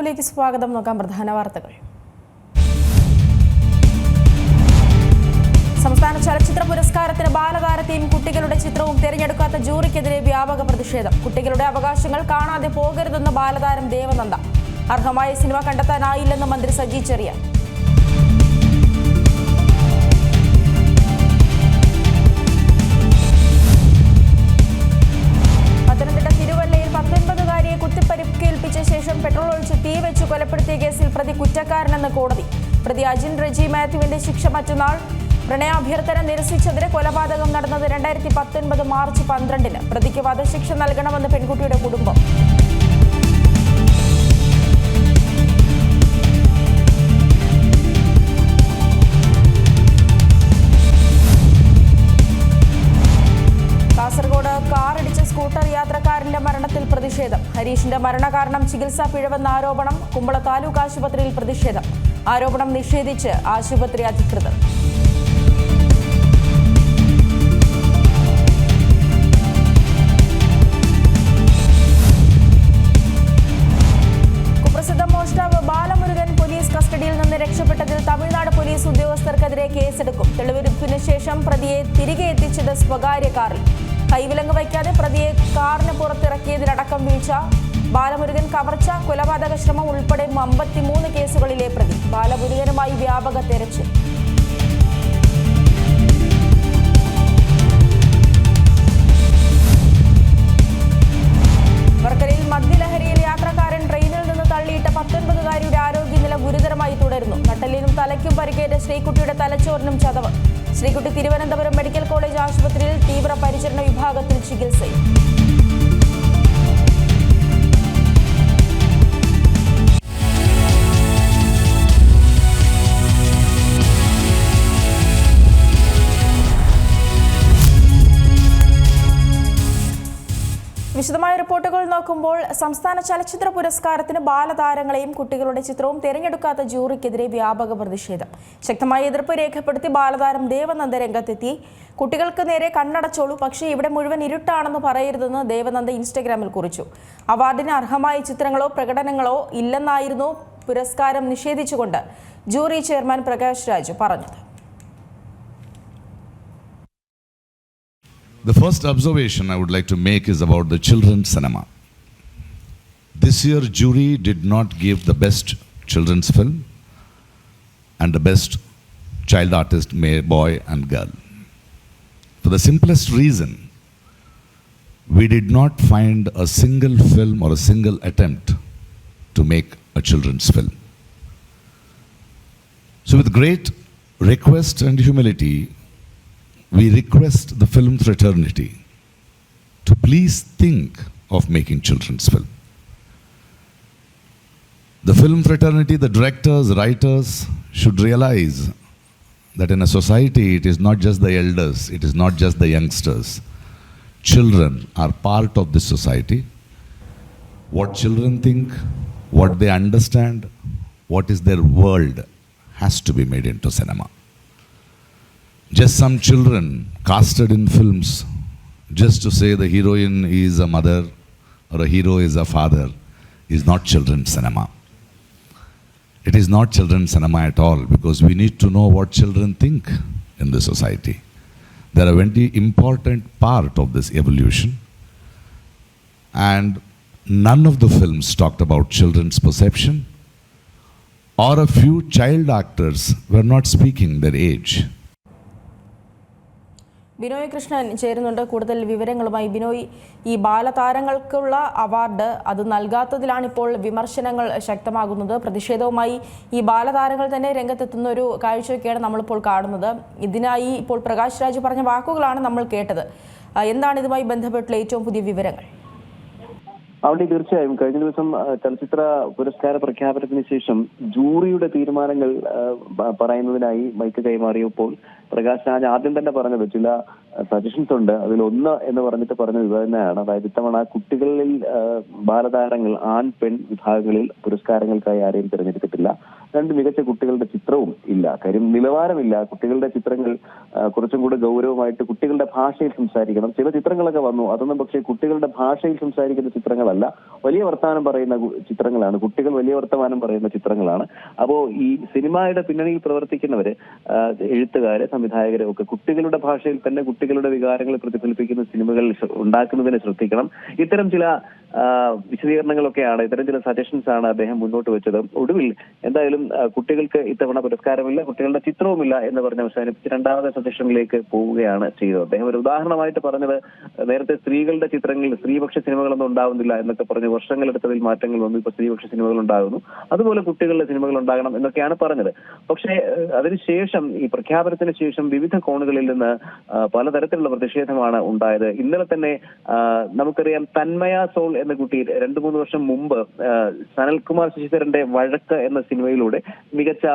നൗലേക്ക് സ്വാഗതം. നോക്കാം പ്രധാന വാർത്തകൾ. സംസ്ഥാന ചലച്ചിത്ര പുരസ്കാരത്തിന് ബാലതാരത്തെയും കുട്ടികളുടെ ചിത്രവും തിരഞ്ഞെടുക്കാത്ത ജൂറിക്കെതിരെ വ്യാപക പ്രതിഷേധം. കുട്ടികളുടെ അവകാശങ്ങൾ കാണാതെ പോകരുതെന്ന് ബാലതാരം ദേവനന്ദ. അർഹമായ സിനിമ കണ്ടെത്താനായില്ലെന്ന് മന്ത്രി സജി ചെറിയാൻ. കൊലപ്പെടുത്തിയ കേസിൽ പ്രതി കുറ്റക്കാരനെന്ന് കോടതി. പ്രതി അജിൻ റെജി മാത്യുവിന്റെ ശിക്ഷ മറ്റന്നാൾ പ്രണയാഭ്യർത്ഥന നിരസിച്ചതിന് കൊലപാതകം നടന്നത് രണ്ടായിരത്തി പത്തൊൻപത് മാർച്ച് പന്ത്രണ്ടിന്. പ്രതിക്ക് വധശിക്ഷ നൽകണമെന്ന് പെൺകുട്ടിയുടെ കുടുംബം. സ്കൂട്ടർ യാത്രക്കാരന്റെ മരണത്തിൽ പ്രതിഷേധം. ഹരീഷിന്റെ മരണകാരണം ചികിത്സാ പിഴവെന്ന ആരോപണം കുമ്പള താലൂക്ക് ആശുപത്രിയിൽ പ്രതിഷേധം. ആരോപണം നിഷേധിച്ച് ആശുപത്രി അധികൃതർ. കസ്റ്റഡിയിൽ നിന്ന് രക്ഷപ്പെട്ടതിൽ തമിഴ്നാട് പോലീസ് ഉദ്യോഗസ്ഥർക്കെതിരെ കേസെടുക്കും. തെളിവെടുപ്പിന് ശേഷം പ്രതിയെ തിരികെ എത്തിച്ചത് സ്വകാര്യ കാറിൽ. കൈവിലങ്ങ് വയ്ക്കാതെ പ്രതിയെ കാറിന് പുറത്തിറക്കിയതിലടക്കം വീഴ്ച. ബാലമുരുകൻ കവർച്ച കൊലപാതക ശ്രമം ഉൾപ്പെടെ അമ്പത്തിമൂന്ന് കേസുകളിലെ പ്രതി. ബാലമുരുകനുമായി വ്യാപക തെരച്ചിൽ. വർക്കലയിൽ മദ്യലഹരിയിൽ യാത്രക്കാരൻ ട്രെയിനിൽ നിന്ന് തള്ളിയിട്ട പത്തൊൻപതുകാരിയുടെ ആരോഗ്യനില ഗുരുതരമായി തുടരുന്നു. നട്ടലിനും തലയ്ക്കും പരിക്കേറ്റ ശ്രീകുട്ടിയുടെ തലച്ചോറിനും ചതവ്. ശ്രീകുട്ടി തിരുവനന്തപുരം മെഡിക്കൽ കോളേജ് ആശുപത്രിയിൽ തീവ്ര പരിചരണ വിഭാഗത്തിൽ ചികിത്സയിൽ വിശദമായ റിപ്പോർട്ടുകൾ നോക്കുമ്പോൾ സംസ്ഥാന ചലച്ചിത്ര പുരസ്കാരത്തിന് ബാലതാരങ്ങളെയും കുട്ടികളുടെ ചിത്രവും തിരഞ്ഞെടുക്കാത്ത ജൂറിക്കെതിരെ വ്യാപക പ്രതിഷേധം. ശക്തമായ എതിർപ്പ് രേഖപ്പെടുത്തി ബാലതാരം ദേവനന്ദ രംഗത്തെത്തി. കുട്ടികൾക്ക് നേരെ കണ്ണടച്ചോളൂ പക്ഷേ ഇവിടെ മുഴുവൻ ഇരുട്ടാണെന്ന് പറയരുതെന്ന് ദേവനന്ദ ഇൻസ്റ്റഗ്രാമിൽ കുറിച്ചു. അവാർഡിന് അർഹമായ ചിത്രങ്ങളോ പ്രകടനങ്ങളോ ഇല്ലെന്നായിരുന്നു പുരസ്കാരം നിഷേധിച്ചുകൊണ്ട് ജൂറി ചെയർമാൻ പ്രകാശ് രാജു പറഞ്ഞത്. The first observation I would like to make is about the children's cinema. This year, jury did not give the best children's film and the best child artist, may- boy and girl. For the simplest reason, we did not find a single film or a single attempt to make a children's film. So, with great request and humility, we request the film fraternity to please think of making children's film. The film fraternity, the directors, writers should realize that in a society it is not just the elders, it is not just the youngsters. Children are part of this society. What children think, what they understand, what is their world has to be made into cinema just some children casted in films just to say the heroine is a mother or a hero is a father is not children's cinema. It is not children's cinema at all because we need to know what children think in the society. They are a very important part of this evolution. And none of the films talked about children's perception, or a few child actors were not speaking their age. Binoy Krishnan ചേരുന്നുണ്ട്. കൂടുതൽ വിവരങ്ങളുമായി ബിനോയ്. ഈ ബാലതാരങ്ങൾക്കുള്ള award അത് നൽകാത്തതിലാണ് ഇപ്പോൾ വിമർശനങ്ങൾ ശക്തമാകുന്നത്. പ്രതിഷേധവുമായി ഈ ബാലതാരങ്ങൾ തന്നെ രംഗത്തെത്തുന്ന ഒരു കാഴ്ചയൊക്കെയാണ് നമ്മളിപ്പോൾ കാണുന്നത്. ഇതിനായി ഇപ്പോൾ പ്രകാശ് രാജ് പറഞ്ഞ വാക്കുകളാണ് നമ്മൾ കേട്ടത്. എന്താണ് ഇതുമായി ബന്ധപ്പെട്ടുള്ള ഏറ്റവും പുതിയ വിവരങ്ങൾ? അവിടെ തീർച്ചയായും കഴിഞ്ഞ ദിവസം ചലച്ചിത്ര പുരസ്കാര പ്രഖ്യാപനത്തിന് ശേഷം ജൂറിയുടെ തീരുമാനങ്ങൾ പറയുന്നതിനായി മൈക്ക് കൈമാറിയപ്പോൾ പ്രകാശ് രാജ് ആദ്യം തന്നെ പറഞ്ഞത് ചില സജഷൻസ് ഉണ്ട്. അതിൽ എന്ന് പറഞ്ഞിട്ട് പറഞ്ഞത് ഇത് തന്നെയാണ്. അതായത് ഇത്തവണ കുട്ടികളിൽ ബാലതാരങ്ങൾ ആൺ പെൺ വിഭാഗങ്ങളിൽ പുരസ്കാരങ്ങൾക്കായി ആരെയും തിരഞ്ഞെടുത്തിട്ടില്ല. രണ്ട് മികച്ച കുട്ടികളുടെ ചിത്രവും ഇല്ല. കാര്യം നിലവാരമില്ല. കുട്ടികളുടെ ചിത്രങ്ങൾ കുറച്ചും കൂടെ ഗൗരവമായിട്ട് കുട്ടികളുടെ ഭാഷയിൽ സംസാരിക്കണം. ചില ചിത്രങ്ങളൊക്കെ വന്നു. അതൊന്നും പക്ഷേ കുട്ടികളുടെ ഭാഷയിൽ സംസാരിക്കുന്ന ചിത്രങ്ങളല്ല. വലിയ വർത്തമാനം പറയുന്ന ചിത്രങ്ങളാണ്. കുട്ടികൾ വലിയ വർത്തമാനം പറയുന്ന ചിത്രങ്ങളാണ്. അപ്പോ ഈ സിനിമയുടെ പിന്നണിയിൽ പ്രവർത്തിക്കുന്നവര് എഴുത്തുകാരെ സംവിധായകരെ ഒക്കെ കുട്ടികളുടെ ഭാഷയിൽ തന്നെ കുട്ടികളുടെ വികാരങ്ങൾ പ്രതിഫലിപ്പിക്കുന്ന സിനിമകൾ ഉണ്ടാക്കുന്നതിന് ശ്രദ്ധിക്കണം. ഇത്തരം ചില വിശദീകരണങ്ങളൊക്കെയാണ് ഇത്തരം ചില സജഷൻസ് ആണ് അദ്ദേഹം മുന്നോട്ട് വെച്ചത്. ഒടുവിൽ എന്തായാലും ആ, കുട്ടികൾക്ക് ഇത്തവണ പുരസ്കാരമില്ല കുട്ടികളുടെ ചിത്രവുമില്ല എന്ന് പറഞ്ഞ് അവസാനിപ്പിച്ച് രണ്ടാമത്തെ സജഷനിലേക്ക് പോവുകയാണ് ചെയ്തത്. അദ്ദേഹം ഒരു ഉദാഹരണമായിട്ട് പറഞ്ഞത് നേരത്തെ സ്ത്രീകളുടെ ചിത്രങ്ങളിൽ സ്ത്രീപക്ഷ സിനിമകളൊന്നും ഉണ്ടാവുന്നില്ല എന്നൊക്കെ പറഞ്ഞ് വർഷങ്ങളെടുത്തതിൽ മാറ്റങ്ങൾ വന്നു. ഇപ്പൊ സ്ത്രീപക്ഷ സിനിമകൾ ഉണ്ടാകുന്നു അതുപോലെ കുട്ടികളുടെ സിനിമകൾ ഉണ്ടാകണം എന്നൊക്കെയാണ് പറഞ്ഞത്. പക്ഷേ അതിനുശേഷം ഈ പ്രഖ്യാപനത്തിന് ശേഷം വിവിധ കോണുകളിൽ നിന്ന് പലതരത്തിലുള്ള പ്രതിഷേധമാണ് ഉണ്ടായത്. ഇന്നലെ തന്നെ നമുക്കറിയാം തന്മയ സോൾ എന്ന കുട്ടി രണ്ടു മൂന്ന് വർഷം മുമ്പ് സനൽകുമാർ ശശിധരന്റെ വഴക്ക് എന്ന സിനിമയിലൂടെ മികച്ച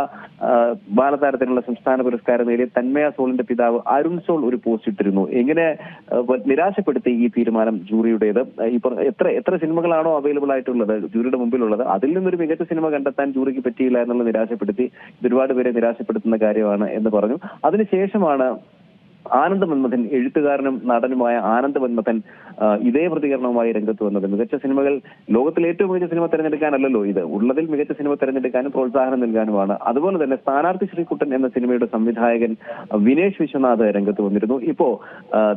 ആ, ബാലതാരത്തിനുള്ള സംസ്ഥാന പുരസ്കാരം നേടിയ തന്മയ സോളിന്റെ പിതാവ് അരുൺ സോൾ ഒരു പോസ്റ്റ് ഇട്ടിരുന്നു. എങ്ങനെ നിരാശപ്പെടുത്തി ഈ തീരുമാനം ജൂറിയുടേത്? ഇപ്പൊ എത്ര എത്ര സിനിമകളാണോ അവൈലബിൾ ആയിട്ടുള്ളത് ജൂറിയുടെ മുമ്പിലുള്ളത്? അതിൽ നിന്നൊരു മികച്ച സിനിമ കണ്ടെത്താൻ ജൂറിക്ക് പറ്റിയില്ല എന്നുള്ള നിരാശപ്പെടുത്തി ഒരുപാട് പേരെ നിരാശപ്പെടുത്തുന്ന കാര്യമാണ് എന്ന് പറഞ്ഞു. അതിനുശേഷമാണ് ആനന്ദ മന്മഥൻ എഴുത്തുകാരനും നടനുമായ ആനന്ദ മന്മഥൻ ഇതേ പ്രതികരണവുമായി രംഗത്ത് വന്നത്. മികച്ച സിനിമകൾ ലോകത്തിലെ ഏറ്റവും മികച്ച സിനിമ തിരഞ്ഞെടുക്കാനല്ലല്ലോ ഇത്. ഉള്ളതിൽ മികച്ച സിനിമ തിരഞ്ഞെടുക്കാനും പ്രോത്സാഹനം നൽകാനുമാണ്. അതുപോലെ തന്നെ സ്ഥാനാർത്ഥി ശ്രീകുട്ടൻ എന്ന സിനിമയുടെ സംവിധായകൻ വിനേഷ് വിശ്വനാഥ് രംഗത്ത് വന്നിരുന്നു. ഇപ്പോ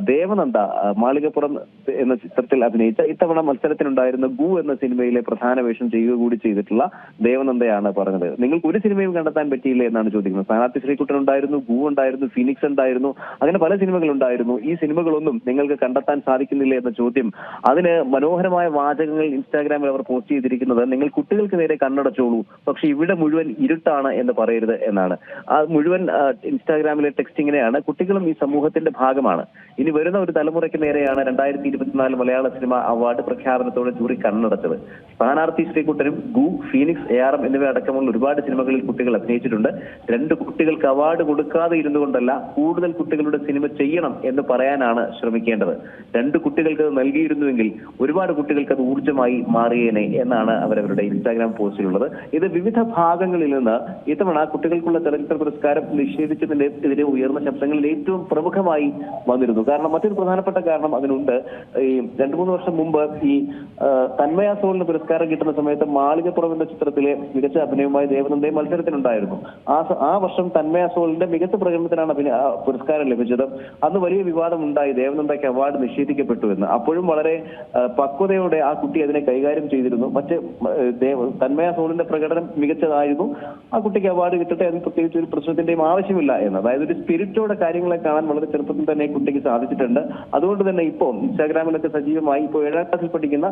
ദേവനന്ദ മാളികപ്പുറം എന്ന ചിത്രത്തിൽ അഭിനയിച്ച ഇത്തവണ മത്സരത്തിനുണ്ടായിരുന്ന ഗു എന്ന സിനിമയിലെ പ്രധാന വേഷം ചെയ്യുക കൂടി ചെയ്തിട്ടുള്ള ദേവനന്ദയാണ് പറഞ്ഞത്. നിങ്ങൾക്ക് ഒരു സിനിമയും കണ്ടെത്താൻ പറ്റിയില്ല എന്നാണ് ചോദിക്കുന്നത്. സ്ഥാനാർത്ഥി ശ്രീകുട്ടൻ ഉണ്ടായിരുന്നു ഗു ഉണ്ടായിരുന്നു ഫിനിക്സ് ഉണ്ടായിരുന്നു. അങ്ങനെ പല സിനിമകൾ ഉണ്ടായിരുന്നു ഈ സിനിമകളൊന്നും നിങ്ങൾക്ക് കണ്ടെത്താൻ സാധിക്കുന്നില്ല എന്ന ചോദ്യം. അതിന് മനോഹരമായ വാചകങ്ങൾ ഇൻസ്റ്റാഗ്രാമിൽ അവർ പോസ്റ്റ് ചെയ്തിരിക്കുന്നത് നിങ്ങൾ കുട്ടികൾക്ക് നേരെ കണ്ണടച്ചോളൂ. പക്ഷെ ഇവിടെ മുഴുവൻ ഇരുട്ടാണ് എന്ന് പറയരുത് എന്നാണ്. ആ മുഴുവൻ ഇൻസ്റ്റാഗ്രാമിലെ ടെക്സ്റ്റ് ഇങ്ങനെയാണ് കുട്ടികളും ഈ സമൂഹത്തിന്റെ ഭാഗമാണ്. ഇനി വരുന്ന ഒരു തലമുറയ്ക്ക് നേരെയാണ് രണ്ടായിരത്തി ഇരുപത്തിനാല് മലയാള സിനിമ അവാർഡ് പ്രഖ്യാപനത്തോടെ ജൂറി കണ്ണടച്ചത്. സ്ഥാനാർത്ഥി ശ്രീകുട്ടനും ഗു ഫീനിക്സ് എ ആർ എം എന്നിവ അടക്കമുള്ള ഒരുപാട് സിനിമകളിൽ കുട്ടികൾ അഭിനയിച്ചിട്ടുണ്ട്. രണ്ട് കുട്ടികൾക്ക് അവാർഡ് കൊടുക്കാതെ ഇരുന്നുകൊണ്ടല്ല കൂടുതൽ കുട്ടികളുടെ സിനിമ ചെയ്യണം എന്ന് പറയാനാണ് ശ്രമിക്കേണ്ടത്. രണ്ട് കുട്ടികൾക്ക് നൽകിയിരുന്നുവെങ്കിൽ ഒരുപാട് കുട്ടികൾക്ക് അത് ഊർജമായി മാറിയേനെ എന്നാണ് അവരവരുടെ ഇൻസ്റ്റാഗ്രാം പോസ്റ്റിലുള്ളത്. ഇത് വിവിധ ഭാഗങ്ങളിൽ നിന്ന് ഇത്തവണ കുട്ടികൾക്കുള്ള ചലച്ചിത്ര പുരസ്കാരം നിഷേധിച്ചതിനെതിരെ ഉയർന്ന ശബ്ദങ്ങളിൽ ഏറ്റവും പ്രമുഖമായി വന്നിരുന്നു. കാരണം മറ്റൊരു പ്രധാനപ്പെട്ട കാരണം അതിനുണ്ട്. ഈ രണ്ടു മൂന്ന് വർഷം മുമ്പ് ഈ തന്മയാസോളിന് തന്മയ സോളിന് പുരസ്കാരം കിട്ടുന്ന സമയത്ത് മാളികപ്പുറം എന്ന ചിത്രത്തിലെ മികച്ച അഭിനയവുമായി ദേവനന്ദയും മത്സരത്തിനുണ്ടായിരുന്നു. ആ ആ വർഷം തന്മയ സോളിന്റെ മികച്ച പ്രകടനത്തിനാണ് അഭിനയ പുരസ്കാരം ലഭിച്ചത്. അന്ന് വലിയ വിവാദം ഉണ്ടായി ദേവനന്ദയ്ക്ക് അവാർഡ് നിഷേധിക്കപ്പെട്ടു എന്ന്. അപ്പോഴും വളരെ പക്വതയോടെ ആ കുട്ടി അതിനെ കൈകാര്യം ചെയ്തിരുന്നു. മറ്റ് തന്മയ സോളിന്റെ പ്രകടനം മികച്ചതായിരുന്നു. ആ കുട്ടിക്ക് അവാർഡ് കിട്ടട്ടെ അതിന് പ്രത്യേകിച്ച് ഒരു പ്രശ്നത്തിന്റെയും ആവശ്യമില്ല എന്ന്. അതായത് ഒരു സ്പിരിറ്റോടെ കാര്യങ്ങളെ കാണാൻ വളരെ ചെറുപ്പത്തിൽ തന്നെ കുട്ടിക്ക് സാധിച്ചിട്ടുണ്ട്. അതുകൊണ്ട് തന്നെ ഇപ്പോൾ ഇൻസ്റ്റാഗ്രാമിലൊക്കെ സജീവമായി ഇപ്പോൾ ഏഴാം ക്ലാസ്സിൽ പഠിക്കുന്ന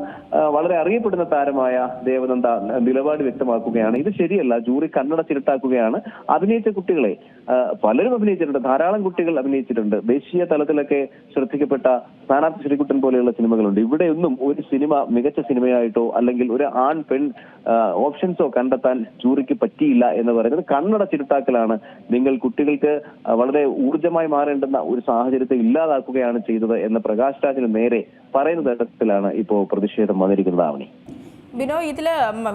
വളരെ അറിയപ്പെടുന്ന താരമായ ദേവനന്ദ നിലപാട് വ്യക്തമാക്കുകയാണ്. ഇത് ശരിയല്ല. ജൂറി കണ്ണട ചിരട്ടാക്കുകയാണ് അഭിനയിച്ച കുട്ടികളെ പലരും അഭിനയിച്ചിട്ടുണ്ട്. ധാരാളം കുട്ടികൾ അഭിനയിച്ചിട്ടുണ്ട്. ദേശീയ തലത്തിലൊക്കെ ശ്രദ്ധിക്കപ്പെട്ട സ്ഥാനാർത്ഥി ശ്രീകുട്ടൻ പോലെയുള്ള സിനിമകളുണ്ട്. ഇവിടെയൊന്നും ഒരു സിനിമ മികച്ച സിനിമയായിട്ടോ അല്ലെങ്കിൽ ഒരു ആൺ പെൺ ഓപ്ഷൻസോ കണ്ടെത്താൻ ജൂറിക്ക് പറ്റിയില്ല എന്ന് പറയുന്നത് കണ്ണടച്ചിരുട്ടാക്കലാണ് നിങ്ങൾ കുട്ടികൾക്ക് വളരെ ഊർജമായി മാറേണ്ടുന്ന ഒരു സാഹചര്യത്തെ ഇല്ലാതാക്കുകയാണ് ചെയ്തത് എന്ന് പ്രകാശ് രാജിന് നേരെ പറയുന്ന തരത്തിലാണ് ഇപ്പോൾ പ്രതിഷേധം വന്നിരിക്കുന്നത് ആവണി. ബിനോ ഇതിൽ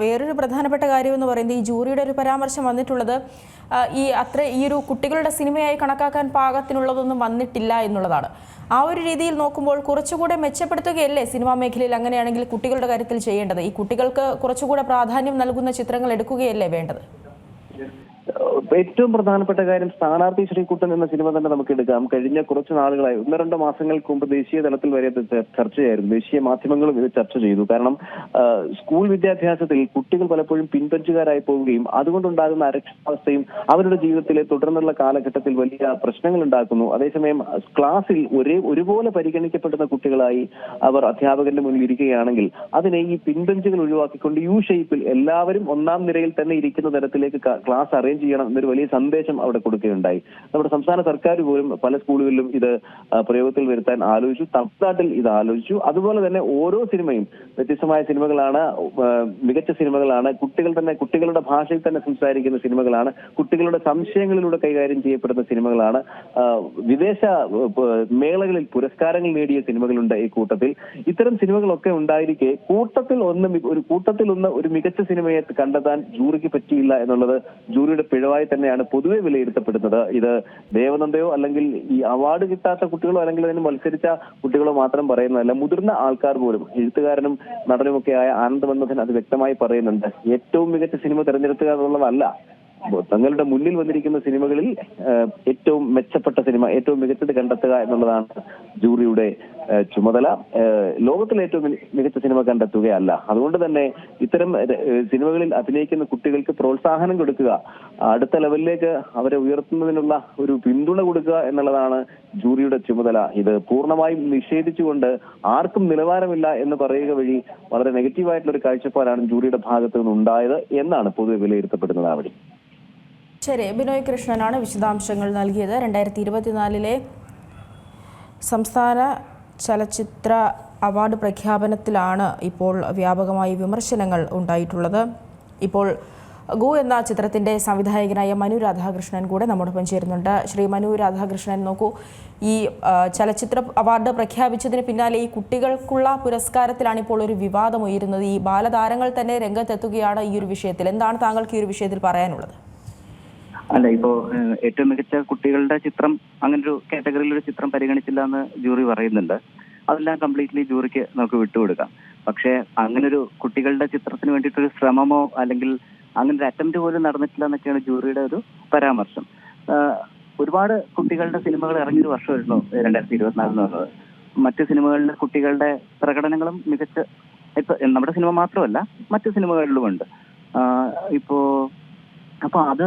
വേറൊരു പ്രധാനപ്പെട്ട കാര്യം എന്ന് പറയുന്നത് ഈ ജൂറിയുടെ ഒരു പരാമർശം വന്നിട്ടുള്ളത് ഈ അത്ര ഈ ഒരു കുട്ടികളുടെ സിനിമയായി കണക്കാക്കാൻ പാകത്തിനുള്ളതൊന്നും വന്നിട്ടില്ല എന്നുള്ളതാണ്. ആ ഒരു രീതിയിൽ നോക്കുമ്പോൾ കുറച്ചുകൂടെ മെച്ചപ്പെടുത്തുകയല്ലേ സിനിമാ മേഖലയിൽ അങ്ങനെയാണെങ്കിൽ കുട്ടികളുടെ കാര്യത്തിൽ ചെയ്യേണ്ടത്? ഈ കുട്ടികൾക്ക് കുറച്ചുകൂടെ പ്രാധാന്യം നൽകുന്ന ചിത്രങ്ങൾ എടുക്കുകയല്ലേ വേണ്ടത്? ഏറ്റവും പ്രധാനപ്പെട്ട കാര്യം സ്ഥാനാർത്ഥി ശ്രീകുട്ടൻ എന്ന സിനിമ തന്നെ നമുക്ക് എടുക്കാം. കഴിഞ്ഞ കുറച്ച് നാളുകളായി ഒന്ന് രണ്ട് മാസങ്ങൾക്ക് മുമ്പ് ദേശീയ തലത്തിൽ വരെ ചർച്ചയായിരുന്നു. ദേശീയ മാധ്യമങ്ങളും ഇത് ചർച്ച ചെയ്തു. കാരണം സ്കൂൾ വിദ്യാഭ്യാസത്തിൽ കുട്ടികൾ പലപ്പോഴും പിൻപറ്റുകാരായി പോവുകയും അതുകൊണ്ടുണ്ടാകുന്ന അരക്ഷാവസ്ഥയും അവരുടെ ജീവിതത്തിലെ തുടർന്നുള്ള കാലഘട്ടത്തിൽ വലിയ പ്രശ്നങ്ങൾ ഉണ്ടാക്കുന്നു. അതേസമയം ക്ലാസ്സിൽ ഒരേ ഒരുപോലെ പരിഗണിക്കപ്പെടുന്ന കുട്ടികളായി അവർ അധ്യാപകന്റെ മുന്നിൽ ഇരിക്കുകയാണെങ്കിൽ അതിനെ ഈ പിൻബെഞ്ചുകൾ ഒഴിവാക്കിക്കൊണ്ട് യു ഷേപ്പിൽ എല്ലാവരും ഒന്നാം നിരയിൽ തന്നെ ഇരിക്കുന്ന തരത്തിലേക്ക് ക്ലാസ് അറേഞ്ച് അറേഞ്ച് ചെയ്യണം എന്നൊരു വലിയ സന്ദേശം അവിടെ കൊടുക്കുകയുണ്ടായി. നമ്മുടെ സംസ്ഥാന സർക്കാർ പോലും പല സ്കൂളുകളിലും ഇത് പ്രയോഗത്തിൽ വരുത്താൻ ആലോചിച്ചു. തമിഴ്നാട്ടിൽ ഇത് ആലോചിച്ചു. അതുപോലെ തന്നെ ഓരോ സിനിമയും വ്യത്യസ്തമായ സിനിമകളാണ് മികച്ച സിനിമകളാണ്. കുട്ടികൾ തന്നെ കുട്ടികളുടെ ഭാഷയിൽ തന്നെ സംസാരിക്കുന്ന സിനിമകളാണ്. കുട്ടികളുടെ സംശയങ്ങളിലൂടെ കൈകാര്യം ചെയ്യപ്പെടുന്ന സിനിമകളാണ്. വിദേശ മേളകളിൽ പുരസ്കാരങ്ങൾ നേടിയ സിനിമകളുണ്ട് ഈ കൂട്ടത്തിൽ. ഇത്തരം സിനിമകളൊക്കെ ഉണ്ടായിരിക്കെ കൂട്ടത്തിൽ ഒന്ന് ഒരു കൂട്ടത്തിൽ ഒന്ന് ഒരു മികച്ച സിനിമയെ കണ്ടെത്താൻ ജൂറിക്ക് പറ്റിയില്ല എന്നുള്ളത് ജൂറിയുടെ പിഴവായി തന്നെയാണ് പൊതുവെ വിലയിരുത്തപ്പെടുന്നത്. ഇത് ദേവനന്ദയോ അല്ലെങ്കിൽ ഈ അവാർഡ് കിട്ടാത്ത കുട്ടികളോ അല്ലെങ്കിൽ അതിന് മത്സരിച്ച കുട്ടികളോ മാത്രം പറയുന്നതല്ല. മുതിർന്ന ആൾക്കാർ പോലും എഴുത്തുകാരനും നടനുമൊക്കെയായ ആനന്ദ് മന്മഥൻ അത് വ്യക്തമായി പറയുന്നുണ്ട്. ഏറ്റവും മികച്ച സിനിമ തിരഞ്ഞെടുക്കുക എന്നുള്ളതല്ല തങ്ങളുടെ മുന്നിൽ വന്നിരിക്കുന്ന സിനിമകളിൽ ഏറ്റവും മെച്ചപ്പെട്ട സിനിമ ഏറ്റവും മികച്ചത് കണ്ടെത്തുക എന്നുള്ളതാണ് ജൂറിയുടെ ചുമതല. ലോകത്തിലെ ഏറ്റവും മികച്ച സിനിമ കണ്ടെത്തുകയല്ല അതുകൊണ്ട് തന്നെ ഇത്തരം സിനിമകളിൽ അഭിനയിക്കുന്ന കുട്ടികൾക്ക് പ്രോത്സാഹനം കൊടുക്കുക അടുത്ത ലെവലിലേക്ക് അവരെ ഉയർത്തുന്നതിനുള്ള ഒരു പിന്തുണ കൊടുക്കുക എന്നുള്ളതാണ് ജൂറിയുടെ ചുമതല. ഇത് പൂർണമായും നിഷേധിച്ചുകൊണ്ട് ആർക്കും നിലവാരമില്ല എന്ന് പറയുക വഴി വളരെ നെഗറ്റീവായിട്ടുള്ള ഒരു കാഴ്ചപ്പാടാണ് ജൂറിയുടെ ഭാഗത്തു നിന്നുണ്ടായത് എന്നാണ് പൊതുവെ വിലയിരുത്തപ്പെടുന്നത് അവിടെ ശരി ബിനോയ് കൃഷ്ണനാണ് വിശദാംശങ്ങൾ നൽകിയത്. രണ്ടായിരത്തി ഇരുപത്തിനാലിലെ സംസ്ഥാന ചലച്ചിത്ര അവാർഡ് പ്രഖ്യാപനത്തിലാണ് ഇപ്പോൾ വ്യാപകമായി വിമർശനങ്ങൾ ഉണ്ടായിട്ടുള്ളത്. ഇപ്പോൾ ഗു എന്ന ചിത്രത്തിന്റെ സംവിധായകനായ മനു രാധാകൃഷ്ണൻ കൂടെ നമ്മോടൊപ്പം ചേരുന്നുണ്ട്. ശ്രീ മനു രാധാകൃഷ്ണൻ നോക്കൂ ഈ ചലച്ചിത്ര അവാർഡ് പ്രഖ്യാപിച്ചതിന് പിന്നാലെ ഈ കുട്ടികൾക്കുള്ള പുരസ്കാരത്തിലാണ് ഇപ്പോൾ ഒരു വിവാദം ഉയരുന്നത്. ഈ ബാലതാരങ്ങൾ തന്നെ രംഗത്തെത്തുകയാണ് ഈ ഒരു വിഷയത്തിൽ. എന്താണ് താങ്കൾക്ക് ഈ ഒരു വിഷയത്തിൽ പറയാനുള്ളത്? അല്ല ഇപ്പോ ഏറ്റവും മികച്ച കുട്ടികളുടെ ചിത്രം അങ്ങനെ ഒരു കാറ്റഗറിയിൽ ഒരു ചിത്രം പരിഗണിച്ചില്ല എന്ന് ജൂറി പറയുന്നുണ്ട്. അതെല്ലാം കംപ്ലീറ്റ്ലി ജൂറിക്ക് നമുക്ക് വിട്ടുകൊടുക്കാം. പക്ഷേ അങ്ങനെ ഒരു കുട്ടികളുടെ ചിത്രത്തിന് വേണ്ടിയിട്ടൊരു ശ്രമമോ അല്ലെങ്കിൽ അങ്ങനെ ഒരു അറ്റംപ്റ്റ് പോലും നടന്നിട്ടില്ല എന്നൊക്കെയാണ് ജൂറിയുടെ ഒരു പരാമർശം. ഒരുപാട് കുട്ടികളുടെ സിനിമകൾ ഇറങ്ങിയൊരു വർഷമായിരുന്നു രണ്ടായിരത്തി ഇരുപത്തിനാല് എന്ന് പറയുന്നത് മറ്റ് സിനിമകളിൽ കുട്ടികളുടെ പ്രകടനങ്ങളും മികച്ച ഇപ്പൊ നമ്മുടെ സിനിമ മാത്രമല്ല മറ്റു സിനിമകളിലും ഉണ്ട് ഇപ്പോ അപ്പൊ അത്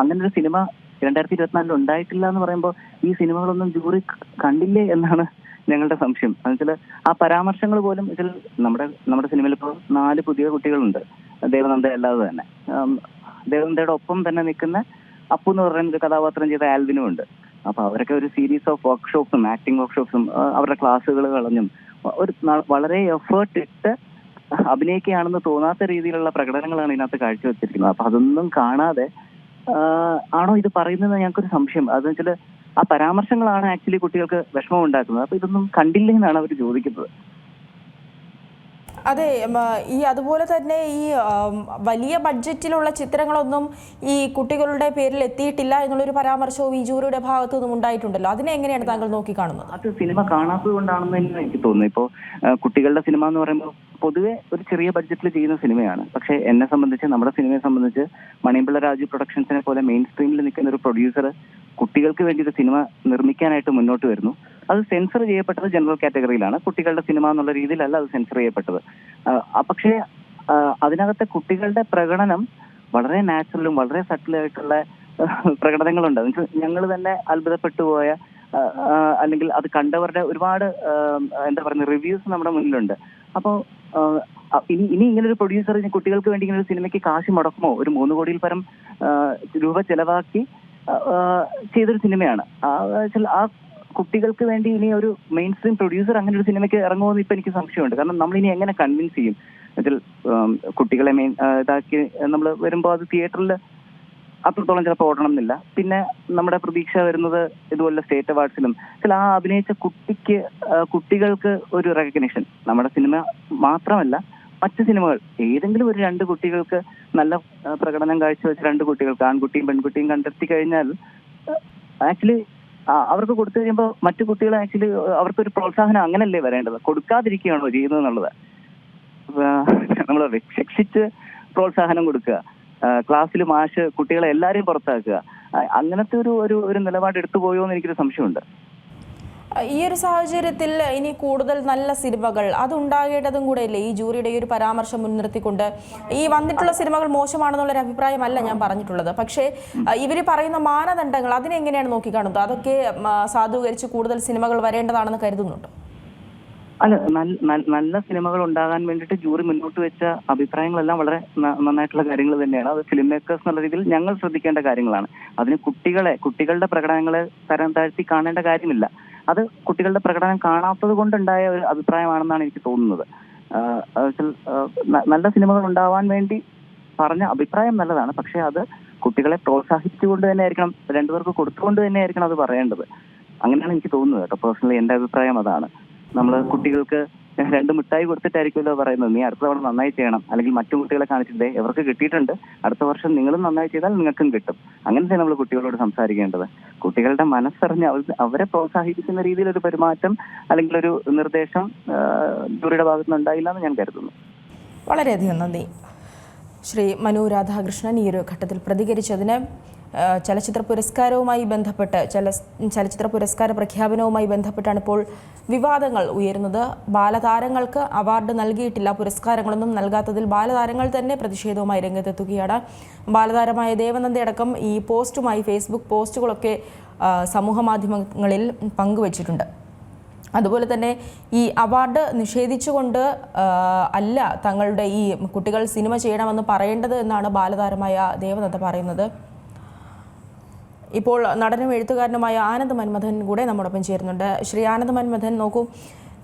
അങ്ങനെ ഒരു സിനിമ രണ്ടായിരത്തി ഇരുപത്തിനാലിൽ ഉണ്ടായിട്ടില്ല എന്ന് പറയുമ്പോൾ ഈ സിനിമകളൊന്നും ജൂറി കണ്ടില്ലേ എന്നാണ് ഞങ്ങളുടെ സംശയം. എന്നുവെച്ചാൽ ആ പരാമർശങ്ങൾ പോലും ഇതിൽ നമ്മുടെ നമ്മുടെ സിനിമയിൽ ഇപ്പോൾ നാല് പുതിയ കുട്ടികളുണ്ട്. ദേവനന്ദ അല്ലാതെ തന്നെ. ദേവനന്ദയുടെ ഒപ്പം തന്നെ നിൽക്കുന്ന അപ്പു എന്ന് പറയുന്ന ഒരു കഥാപാത്രം ചെയ്ത ആൽവിനും ഉണ്ട്. അപ്പൊ അവരൊക്കെ ഒരു സീരീസ് ഓഫ് വർക്ക്ഷോപ്സും ആക്ടിംഗ് വർക്ക്ഷോപ്സും അവരുടെ ക്ലാസ്സുകൾ കളഞ്ഞും ഒരു വളരെ എഫേർട്ട് ഇട്ട് അഭിനയിക്കുകയാണെന്ന് തോന്നാത്ത രീതിയിലുള്ള പ്രകടനങ്ങളാണ് ഇതിനകത്ത് കാഴ്ചവെച്ചിരിക്കുന്നത്. അപ്പൊ അതൊന്നും കാണാതെ ആണോ ഇത് പറയുന്നത് ഞങ്ങൾക്കൊരു സംശയം. അതെന്ന് വെച്ചാൽ ആ പരാമർശങ്ങളാണ് ആക്ച്വലി കുട്ടികൾക്ക് വിഷമം ഉണ്ടാക്കുന്നത് അപ്പൊ ഇതൊന്നും കണ്ടില്ലേ എന്നാണ് അവർ ചോദിക്കുന്നത്. അതെ ഈ അതുപോലെ തന്നെ ഈ വലിയ ബഡ്ജറ്റിലുള്ള ചിത്രങ്ങളൊന്നും ഈ കുട്ടികളുടെ പേരിൽ എത്തിയിട്ടില്ല എന്നുള്ളൊരു പരാമർശവും ഈ ജൂറിയുടെ ഭാഗത്തു നിന്നും ഉണ്ടായിട്ടുണ്ടല്ലോ. അതിനെ എങ്ങനെയാണ് താങ്കൾ നോക്കിക്കാണുന്നത്? അത് സിനിമ കാണാത്തത് കൊണ്ടാണെന്ന് എനിക്ക് തോന്നുന്നു. ഇപ്പോൾ കുട്ടികളുടെ സിനിമ എന്ന് പറയുമ്പോൾ പൊതുവെ ഒരു ചെറിയ ബഡ്ജറ്റിൽ ചെയ്യുന്ന സിനിമയാണ്. പക്ഷെ എന്നെ സംബന്ധിച്ച് നമ്മുടെ സിനിമയെ സംബന്ധിച്ച് മണിമ്പിള്ള രാജു പ്രൊഡക്ഷൻസിനെ പോലെ മെയിൻ സ്ട്രീമിൽ നിൽക്കുന്ന ഒരു പ്രൊഡ്യൂസർ കുട്ടികൾക്ക് വേണ്ടി ഒരു സിനിമ നിർമ്മിക്കാനായിട്ട് മുന്നോട്ട് വരുന്നു. അത് സെൻസർ ചെയ്യപ്പെട്ടത് ജനറൽ കാറ്റഗറിയിലാണ് കുട്ടികളുടെ സിനിമ എന്നുള്ള രീതിയിലല്ല അത് സെൻസർ ചെയ്യപ്പെട്ടത്. പക്ഷേ അതിനകത്തെ കുട്ടികളുടെ പ്രകടനം വളരെ നാച്ചുറലും വളരെ സട്ടിലായിട്ടുള്ള പ്രകടനങ്ങളുണ്ട്. ഞങ്ങൾ തന്നെ അത്ഭുതപ്പെട്ടു പോയ അല്ലെങ്കിൽ അത് കണ്ടവരുടെ ഒരുപാട് എന്താ പറയുക റിവ്യൂസ് നമ്മുടെ മുന്നിലുണ്ട്. അപ്പോൾ ഇനി ഇനി ഇങ്ങനെ ഒരു പ്രൊഡ്യൂസർ കുട്ടികൾക്ക് വേണ്ടി ഇങ്ങനെ ഒരു സിനിമയ്ക്ക് കാശ് മുടക്കുമോ? ഒരു മൂന്ന് കോടിയിൽ പരം രൂപ ചെലവാക്കി ചെയ്തൊരു സിനിമയാണ് ആ കുട്ടികൾക്ക് വേണ്ടി ഇനി ഒരു മെയിൻ സ്ട്രീം പ്രൊഡ്യൂസർ അങ്ങനെ ഒരു സിനിമയ്ക്ക് ഇറങ്ങുമോ ഇപ്പൊ എനിക്ക് സംശയമുണ്ട്. കാരണം നമ്മൾ ഇനി എങ്ങനെ കൺവിൻസ് ചെയ്യും? എന്നുവെച്ചാൽ കുട്ടികളെ മെയിൻ ഇതാക്കി നമ്മൾ വരുമ്പോ അത് തിയേറ്ററിൽ അത്രത്തോളം ചിലപ്പോൾ ഓടണം എന്നില്ല പിന്നെ നമ്മുടെ പ്രതീക്ഷ വരുന്നത് ഇതുപോലെ സ്റ്റേറ്റ് അവാർഡ്സിലും. ചില ആ അഭിനയിച്ച കുട്ടിക്ക് കുട്ടികൾക്ക് ഒരു റെക്കഗ്നേഷൻ നമ്മുടെ സിനിമ മാത്രമല്ല മറ്റ് സിനിമകൾ. ഏതെങ്കിലും ഒരു രണ്ട് കുട്ടികൾക്ക് നല്ല പ്രകടനം കാഴ്ചവെച്ച രണ്ട് കുട്ടികൾക്ക് ആൺകുട്ടിയും പെൺകുട്ടിയും കണ്ടെത്തി കഴിഞ്ഞാൽ ആക്ച്വലി അവർക്ക് കൊടുത്തു കഴിയുമ്പോൾ മറ്റു കുട്ടികൾ ആക്ച്വലി അവർക്കൊരു പ്രോത്സാഹനം അങ്ങനല്ലേ വരേണ്ടത്? കൊടുക്കാതിരിക്കുകയാണോ ചെയ്യുന്നത് എന്നുള്ളത്. നമ്മൾ ശിക്ഷിച്ച് പ്രോത്സാഹനം കൊടുക്കുക. ക്ലാസ്സിൽ മാഷ് കുട്ടികളെ എല്ലാവരെയും പുറത്താക്കുക. അങ്ങനത്തെ ഒരു ഒരു ഒരു നിലപാട് എടുത്തു പോയോ എന്ന് എനിക്കൊരു സംശയമുണ്ട്. ഈ ഒരു സാഹചര്യത്തിൽ ഇനി കൂടുതൽ നല്ല സിനിമകൾ അതുണ്ടാകേണ്ടതും കൂടെ അല്ലേ ഈ ജൂറിയുടെ ഈ ഒരു പരാമർശം മുൻനിർത്തിക്കൊണ്ട് ഈ വന്നിട്ടുള്ള സിനിമകൾ മോശമാണെന്നുള്ളൊരു അഭിപ്രായമല്ല ഞാൻ പറഞ്ഞിട്ടുള്ളത്. പക്ഷേ ഇവർ പറയുന്ന മാനദണ്ഡങ്ങൾ അതിനെങ്ങനെയാണ് നോക്കിക്കാണുന്നത്? അതൊക്കെ സാധൂകരിച്ച് കൂടുതൽ സിനിമകൾ വരേണ്ടതാണെന്ന് കരുതുന്നുണ്ടോ? അല്ല നല്ല- സിനിമകൾ ഉണ്ടാകാൻ വേണ്ടിയിട്ട് ജൂറി മുന്നോട്ട് വെച്ച അഭിപ്രായങ്ങളെല്ലാം വളരെ നന്നായിട്ടുള്ള കാര്യങ്ങൾ തന്നെയാണ്. അത് ഫിലിം മേക്കേഴ്സ് എന്നുള്ള രീതിയിൽ ഞങ്ങൾ ശ്രദ്ധിക്കേണ്ട കാര്യങ്ങളാണ്. അതിന് കുട്ടികളെ കുട്ടികളുടെ പ്രകടനങ്ങളെ തരം താഴ്ത്തി കാണേണ്ട കാര്യമില്ല. അത് കുട്ടികളുടെ പ്രകടനം കാണാത്തത് കൊണ്ടുണ്ടായ ഒരു അഭിപ്രായമാണെന്നാണ് എനിക്ക് തോന്നുന്നത്. നല്ല സിനിമകൾ ഉണ്ടാവാൻ വേണ്ടി പറഞ്ഞ അഭിപ്രായം നല്ലതാണ്. പക്ഷെ അത് കുട്ടികളെ പ്രോത്സാഹിപ്പിച്ചുകൊണ്ട് തന്നെ ആയിരിക്കണം രണ്ടുപേർക്ക് കൊടുത്തുകൊണ്ട് തന്നെ ആയിരിക്കണം അത് പറയേണ്ടത്. അങ്ങനെയാണ് എനിക്ക് തോന്നുന്നത് കേട്ടോ. പേഴ്സണലി എന്റെ അഭിപ്രായം അതാണ്. നമ്മൾ കുട്ടികൾക്ക് രണ്ട് മിഠായി കൊടുത്തിട്ടായിരിക്കുമല്ലോ പറയുന്നത്. നീ അടുത്ത തവണ നന്നായി ചെയ്യണം. അല്ലെങ്കിൽ മറ്റു കുട്ടികളെ കാണിച്ചിട്ടേ ഇവർക്ക് കിട്ടിയിട്ടുണ്ട്. അടുത്ത വർഷം നിങ്ങളും നന്നായി ചെയ്താൽ നിങ്ങൾക്കും കിട്ടും. അങ്ങനത്തെ നമ്മൾ കുട്ടികളോട് സംസാരിക്കേണ്ടത്. കുട്ടികളുടെ മനസ്സറിഞ്ഞ് അവരെ പ്രോത്സാഹിപ്പിക്കുന്ന രീതിയിൽ ഒരു പെരുമാറ്റം അല്ലെങ്കിൽ ഒരു നിർദ്ദേശം ജൂറിയുടെ ഭാഗത്തുനിന്ന് ഉണ്ടായില്ല എന്ന് ഞാൻ കരുതുന്നു. വളരെയധികം നന്ദി. ശ്രീ മനു രാധാകൃഷ്ണൻ ഈ ഒരു ഘട്ടത്തിൽ പ്രതികരിച്ചതിന് ചലച്ചിത്ര പുരസ്കാരവുമായി ബന്ധപ്പെട്ട് ചല ചലച്ചിത്ര പുരസ്കാര പ്രഖ്യാപനവുമായി ബന്ധപ്പെട്ടാണ് ഇപ്പോൾ വിവാദങ്ങൾ ഉയരുന്നത്. ബാലതാരങ്ങൾക്ക് അവാർഡ് നൽകിയിട്ടില്ല പുരസ്കാരങ്ങളൊന്നും നൽകാത്തതിൽ ബാലതാരങ്ങൾ തന്നെ പ്രതിഷേധവുമായി രംഗത്തെത്തുകയാണ്. ബാലതാരമായ ദേവനന്ദയടക്കം ഈ പോസ്റ്റുമായി ഫേസ്ബുക്ക് പോസ്റ്റുകളൊക്കെ സമൂഹ മാധ്യമങ്ങളിൽ പങ്കുവച്ചിട്ടുണ്ട്. അതുപോലെ തന്നെ ഈ അവാർഡ് നിഷേധിച്ചുകൊണ്ട് അല്ല തങ്ങളുടെ ഈ കുട്ടികൾ സിനിമ ചെയ്യണമെന്ന് പറയേണ്ടത് എന്നാണ് ബാലതാരമായ ദേവദത്ത പറയുന്നത്. ഇപ്പോൾ നടനും എഴുത്തുകാരനുമായ ആനന്ദ് മന്മഥൻ കൂടെ നമ്മോടൊപ്പം ചേരുന്നുണ്ട്. ശ്രീ ആനന്ദ് മന്മഥൻ നോക്കൂ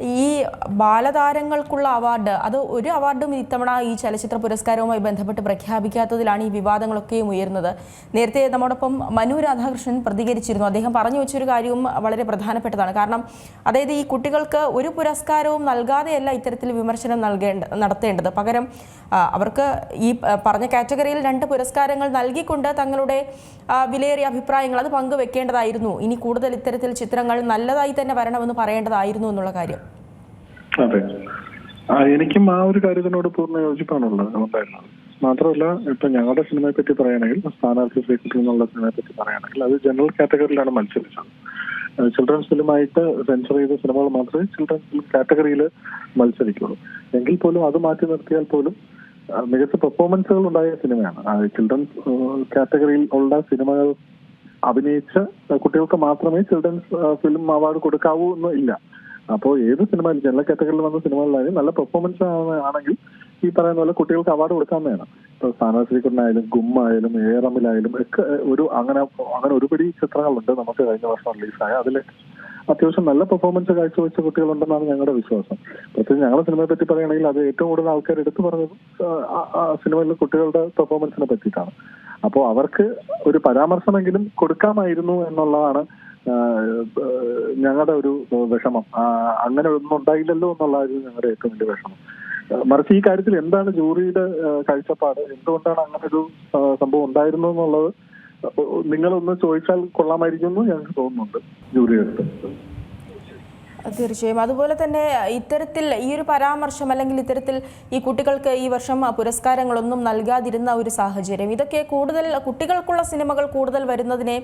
ഈ ബാലതാരങ്ങൾക്കുള്ള അവാർഡ് അത് ഒരു അവാർഡും ഇത്തവണ ഈ ചലച്ചിത്ര പുരസ്കാരവുമായി ബന്ധപ്പെട്ട് പ്രഖ്യാപിക്കാത്തതിലാണ് ഈ വിവാദങ്ങളൊക്കെയും ഉയരുന്നത്. നേരത്തെ നമ്മോടൊപ്പം മനു രാധാകൃഷ്ണൻ പ്രതികരിച്ചിരുന്നു. അദ്ദേഹം പറഞ്ഞു വെച്ചൊരു കാര്യവും വളരെ പ്രധാനപ്പെട്ടതാണ്. കാരണം അതായത് ഈ കുട്ടികൾക്ക് ഒരു പുരസ്കാരവും നൽകാതെയല്ല ഇത്തരത്തിൽ വിമർശനം നൽകേണ്ട നടത്തേണ്ടത്. പകരം അവർക്ക് ഈ പറഞ്ഞ കാറ്റഗറിയിൽ രണ്ട് പുരസ്കാരങ്ങൾ നൽകിക്കൊണ്ട് തങ്ങളുടെ വിലയേറിയ അഭിപ്രായങ്ങൾ അത് പങ്കുവെക്കേണ്ടതായിരുന്നു. ഇനി കൂടുതൽ ഇത്തരത്തിൽ ചിത്രങ്ങൾ നല്ലതായി തന്നെ വരണമെന്ന് പറയേണ്ടതായിരുന്നു എന്നുള്ള കാര്യം. അതെ. ആ, എനിക്കും ആ ഒരു കാര്യത്തിനോട് പൂർണ യോജിപ്പാണുള്ളത്. ഉണ്ടായിരുന്നത് മാത്രമല്ല ഇപ്പൊ ഞങ്ങളുടെ സിനിമയെ പറ്റി പറയുകയാണെങ്കിൽ സ്ഥാനാർത്ഥി സീക്രട്ട് എന്നുള്ള സിനിമയെ പറ്റി പറയുകയാണെങ്കിൽ അത് ജനറൽ കാറ്റഗറിയിലാണ് മത്സരിച്ചത്. ചിൽഡ്രൻസ് ഫിലിമായിട്ട് സെൻസർ ചെയ്ത സിനിമകൾ മാത്രമേ ചിൽഡ്രൻസ് ഫിലിം കാറ്റഗറിയിൽ മത്സരിക്കുള്ളൂ. എങ്കിൽ പോലും അത് മാറ്റി നിർത്തിയാൽ പോലും മികച്ച പെർഫോമൻസുകൾ ഉണ്ടായ സിനിമയാണ്. ചിൽഡ്രൻസ് കാറ്റഗറിയിൽ ഉള്ള സിനിമകൾ അഭിനയിച്ച കുട്ടികൾക്ക് മാത്രമേ ചിൽഡ്രൻസ് ഫിലിം അവാർഡ് കൊടുക്കാവൂ എന്ന് ഇല്ല. അപ്പോൾ ഏത് സിനിമ ജനറൽ കാറ്റഗറിയിൽ വന്ന സിനിമകളിലായാലും നല്ല പെർഫോമൻസ് ആണെങ്കിൽ ഈ പറയുന്ന പോലെ കുട്ടികൾക്ക് അവാർഡ് കൊടുക്കാൻ വേണം. ഇപ്പൊ സ്ഥാനാശ്രീകുട്ടനായാലും ഗുമ്മായാലും ഏറമിലായാലും ഒക്കെ ഒരു അങ്ങനെ അങ്ങനെ ഒരുപടി ചിത്രങ്ങളുണ്ട് നമുക്ക് കഴിഞ്ഞ വർഷം റിലീസായ അതിൽ അത്യാവശ്യം നല്ല പെർഫോമൻസ് കാഴ്ചവെച്ച കുട്ടികളുണ്ടെന്നാണ് ഞങ്ങളുടെ വിശ്വാസം. പ്രത്യേകിച്ച് ഞങ്ങളുടെ സിനിമയെ പറ്റി പറയുകയാണെങ്കിൽ അത് ഏറ്റവും കൂടുതൽ ആൾക്കാർ എടുത്തു പറഞ്ഞത് സിനിമയിലെ കുട്ടികളുടെ പെർഫോമൻസിനെ പറ്റിയിട്ടാണ്. അപ്പോൾ അവർക്ക് ഒരു പരാമർശമെങ്കിലും കൊടുക്കാമായിരുന്നു എന്നുള്ളതാണ് ഞങ്ങളുടെ ഒരു വിഷമം. അങ്ങനെ ഒന്നും ഉണ്ടായില്ലല്ലോ എന്നുള്ളതായിരുന്നു ഞങ്ങളുടെ ഏറ്റവും വലിയ വിഷമം. മറിച്ച് ഈ കാര്യത്തിൽ എന്താണ് ജൂറിയുടെ കാഴ്ചപ്പാട്? എന്തുകൊണ്ടാണ് അങ്ങനെ ഒരു സംഭവം ഉണ്ടായിരുന്നു എന്നുള്ളത്? നിങ്ങളൊന്ന് ചോദിച്ചാൽ കൊള്ളാമായിരിക്കും എന്ന് ഞങ്ങൾക്ക് തോന്നുന്നുണ്ട് ജൂറിയുടെ അടുത്ത്. തീർച്ചയായും. അതുപോലെ തന്നെ ഇത്തരത്തിൽ ഈ ഒരു പരാമർശം അല്ലെങ്കിൽ ഇത്തരത്തിൽ ഈ കുട്ടികൾക്ക് ഈ വർഷം പുരസ്കാരങ്ങളൊന്നും നൽകാതിരുന്ന ഒരു സാഹചര്യം ഇതൊക്കെ കൂടുതൽ കുട്ടികൾക്കുള്ള സിനിമകൾ കൂടുതൽ വരുന്നതിനെ